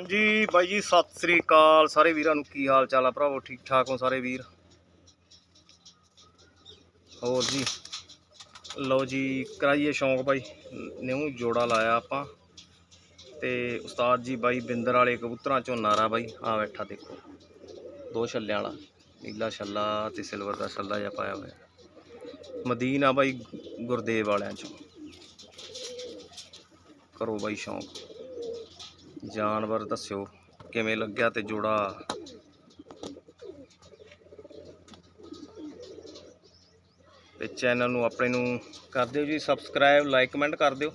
ਹਾਂਜੀ ਬਾਈ ਜੀ, ਸਤਿ ਸ੍ਰੀ ਅਕਾਲ। ਸਾਰੇ ਵੀਰਾਂ ਨੂੰ ਕੀ ਹਾਲ ਚਾਲ ਆ? ਭਰਾਵੋ, ਠੀਕ ਠਾਕ ਹੋ ਸਾਰੇ ਵੀਰ? ਹੋਰ ਜੀ? ਲਓ ਜੀ, ਕਰਾਈਏ ਸ਼ੌਂਕ ਬਾਈ। ਨਿਊ ਜੋੜਾ ਲਾਇਆ ਆਪਾਂ। ਤੇ ਉਸਤਾਦ ਜੀ ਬਾਈ ਬਿੰਦਰ ਵਾਲੇ ਕਬੂਤਰਾਂ ਚੋਂ ਨਾਰਾ ਬਾਈ। ਆ ਬੈਠਾ ਦੇਖੋ। ਦੋ ਛੱਲਿਆਂ ਵਾਲਾ। ਨੀਲਾ ਛੱਲਾ ਤੇ ਸਿਲਵਰ ਦਾ ਛੱਲਾ ਜਿਹਾ ਪਾਇਆ ਹੋਇਆ। ਮਦੀਨਾ ਬਾਈ ਗੁਰਦੇਵ ਵਾਲਿਆਂ ਚੋਂ। ਕਰੋ ਬਾਈ ਸ਼ੌਂਕ। ਜਾਨਵਰ ਦੱਸਿਓ, ਕਿਵੇਂ ਲੱਗਿਆ ਤੇ ਜੋੜਾ? ਤੇ ਚੈਨਲ ਨੂੰ ਆਪਣੇ ਨੂੰ ਕਰ ਦਿਓ ਜੀ ਸਬਸਕ੍ਰਾਈਬ ਲਾਈਕ ਕਮੈਂਟ ਕਰ ਦਿਓ।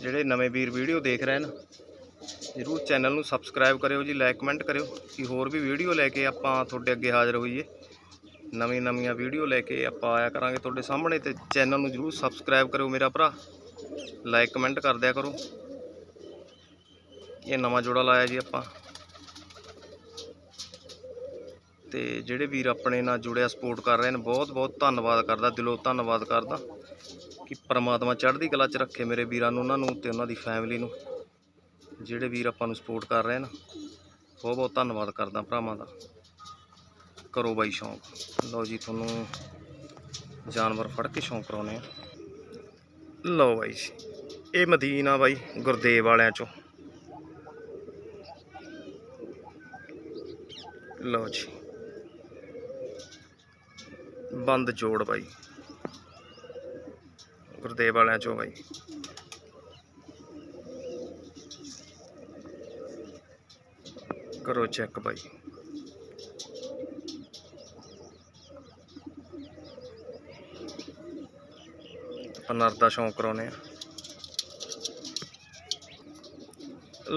ਜਿਹੜੇ ਨਵੇਂ ਵੀਰ ਵੀਡੀਓ ਦੇਖ ਰਹੇ ਨੇ, ਜਰੂਰ ਚੈਨਲ ਨੂੰ ਸਬਸਕ੍ਰਾਈਬ ਕਰਿਓ ਜੀ ਲਾਈਕ ਕਮੈਂਟ ਕਰਿਓ, ਕਿ ਹੋਰ ਵੀ ਵੀਡੀਓ ਲੈ ਕੇ ਆਪਾਂ ਤੁਹਾਡੇ ਅੱਗੇ ਹਾਜ਼ਰ ਹੋਈਏ। ਨਵੀਂ ਨਵੀਆਂ ਵੀਡੀਓ ਲੈ ਕੇ ਆਪਾਂ ਆਇਆ ਕਰਾਂਗੇ ਤੁਹਾਡੇ ਸਾਹਮਣੇ ਤੇ ਚੈਨਲ ਨੂੰ ਜਰੂਰ ਸਬਸਕ੍ਰਾਈਬ ਕਰਿਓ ਮੇਰਾ ਭਰਾ। ਲਾਈਕ ਕਮੈਂਟ ਕਰ ਦਿਆ ਕਰੋ। ਇਹ ਨਵਾਂ ਜੋੜਾ ਲਾਇਆ ਜੀ ਆਪਾਂ। ਤੇ ਜਿਹੜੇ ਵੀਰ ਆਪਣੇ ਨਾਲ ਜੁੜਿਆ ਸਪੋਰਟ ਕਰ ਰਹੇ ਨੇ, ਬਹੁਤ ਬਹੁਤ ਧੰਨਵਾਦ ਕਰਦਾ, ਦਿਲੋਂ ਧੰਨਵਾਦ ਕਰਦਾ ਕਿ ਪ੍ਰਮਾਤਮਾ ਚੜ੍ਹਦੀ ਕਲਾ 'ਚ ਰੱਖੇ ਮੇਰੇ ਵੀਰਾਂ ਨੂੰ, ਉਹਨਾਂ ਨੂੰ ਤੇ ਉਹਨਾਂ ਦੀ ਫੈਮਿਲੀ ਨੂੰ। ਜਿਹੜੇ ਵੀਰ ਆਪਾਂ ਨੂੰ ਸਪੋਰਟ ਕਰ ਰਹੇ ਨੇ, ਬਹੁਤ ਬਹੁਤ ਧੰਨਵਾਦ ਕਰਦਾ ਭਰਾਵਾਂ ਦਾ। ਕਰੋ ਬਾਈ ਸ਼ੌਂਕ। ਲਓ ਜੀ, ਤੁਹਾਨੂੰ ਜਾਨਵਰ ਫੜ ਕੇ ਸ਼ੌਂਕ ਕਰਾਉਨੇ ਆ ਲਓ ਬਾਈ ਜੀ, ਇਹ ਮਦੀਨਾ ਬਾਈ ਗੁਰਦੇਵ ਵਾਲਿਆਂ ਚੋਂ। ਲਓ ਜੀ। ਬੰਦ ਜੋੜ ਬਾਈ। ਗੁਰਦੇਵ ਵਾਲਿਆਂ ਚੋਂ ਬਾਈ। ਕਰੋ ਚੈੱਕ ਬਾਈ। नरद का शौक कराने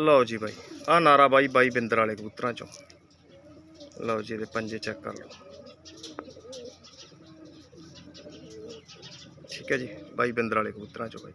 लो जी बई आ नारा बई बई बिंदर आए कबूतर चो। लो जी पंजे चेक कर लो। ठीक है जी, बई बिंदर आए कबूतर चो बई